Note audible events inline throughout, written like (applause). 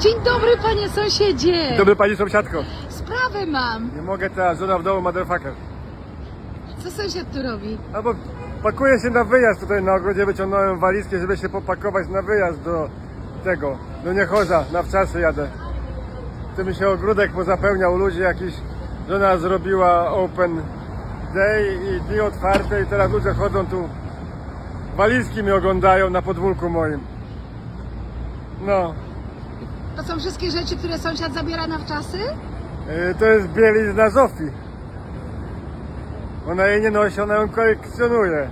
Dzień dobry, panie sąsiedzie! Dobry pani sąsiadko. Sprawę mam. Nie mogę teraz, żona w domu, motherfucker. Co sąsiad tu robi? Albo pakuję się na wyjazd tutaj na ogrodzie, wyciągnąłem walizkę, żeby się popakować na wyjazd do tego, do Niechorza, na wczasy jadę. Ty mi się ogródek pozapełniał, ludzie jakiś, żona zrobiła open day i dni otwarte i teraz ludzie chodzą tu, walizki mi oglądają na podwórku moim. No, To są wszystkie rzeczy, które sąsiad zabiera na wczasy? Yy, to jest bielizna Zofii. Ona jej nie nosi, ona ją kolekcjonuje.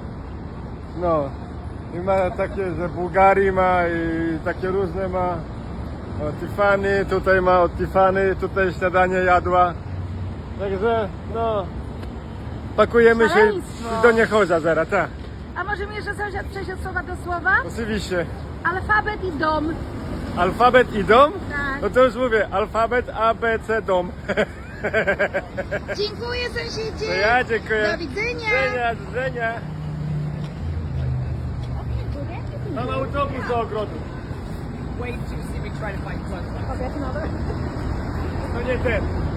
No. I ma takie, że Bułgarii ma i takie różne ma. O, Tiffany, tutaj ma od Tiffany, tutaj śniadanie jadła. Także, no. Pakujemy się Szaleństwo. i do Niechorza zaraz, tak. A może mi jeszcze sąsiad przejść od słowa do słowa? Oczywiście. Alfabet i dom. Alfabet i dom? Tak. No to już mówię, alfabet A, B, C, dom. (laughs) Dziękuję sąsiedzie. To ja dziękuję. Do widzenia. Do widzenia, do widzenia. Mam autobus do ogrodu. Wait to see me try to find sunshine. To nie ten.